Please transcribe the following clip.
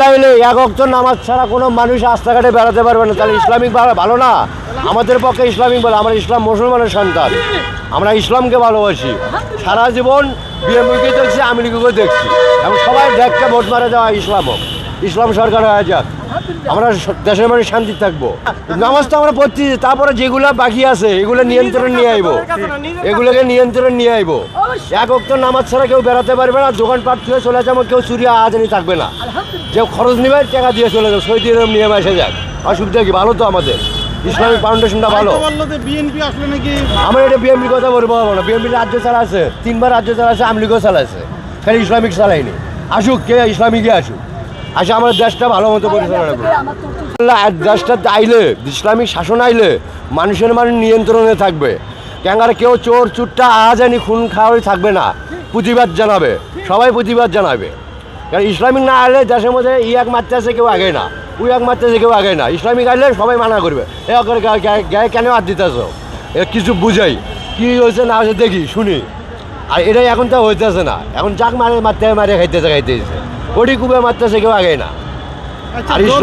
লাইলে এক নামাজ ছাড়া কোনো মানুষ রাস্তাঘাটে বেড়াতে পারবে না। তাহলে ইসলামিক ভালো না? আমাদের পক্ষে ইসলামিক বলে, আমরা ইসলাম মুসলমানের সন্তান। আমরা ইসলামকে ভালোবাসি। সারা জীবন বিএমপিকে দেখছি আমেরিকাকে দেখছি। এবং সবাই দেখতে ভোট মারা দেওয়া ইসলামও ইসলাম সরকার হয়ে যাক। আমরা দেশের মানুষ শান্তি থাকব। নামাজ তো আমরা পড়ছি তারপরে যেগুলো বাকি আছে এগুলো নিয়ন্ত্রণ নিয়ে আইবো। এগুলোকে নিয়ন্ত্রণ নিয়ে আইবো। এক অক্ত নামাজ ছাড়া কেউ বেড়াতে পারবে না দোকানপাট থেকে চলে যাব কেউ চুরি আজানি থাকবে না। যে খরচ নিবে টাকা দিয়ে চলে যাবে সই দিয়ে নিয়ে এসে যাক। অসুবিধা কি? ভালো তো আমাদের। ইসলামিক ফাউন্ডেশনটা ভালো। বিএনপি আমরা এটা বিএমপি কথা বলব না। বিএমপি রাজ্য চালাচ্ছে তিনবার রাজ্য চালাচ্ছে আমলিগও চালাচ্ছে খালি ইসলামিক চালাইনি আসুক কে ইসলামিকই আসুক। আসে আমাদের দেশটা ভালো মতো পরিচালনা দেশটা আইলে ইসলামিক শাসন আইলে মানুষের মানুষ নিয়ন্ত্রণে থাকবে। ক্যাঙ্গারে কেউ চোর, চুট্টা, আজানি, খুন, খাওয়াই থাকবে না। প্রতিবাদ জানাবে। সবাই প্রতিবাদ জানাবে। কারণ ইসলামিক না আইলে দেশের মধ্যে ই এক মারতেছে কেউ আগে না। ওই এক মারতেছে কেউ আগে না। ইসলামিক আইলে সবাই মানা করবে। এ গায়ে কেন হাত দিতেছ? এ কিছু বুঝাই। কি হয়েছে না হয়েছে দেখি, শুনি। আর এটাই এখন তো হইতেছে না। এখন যাক মারে, মারতে, মারে, খাইতেছে খাইতেছে। ওটি কুবে মারতেছে কেউ আগে না। আচ্ছা আর ইসলাম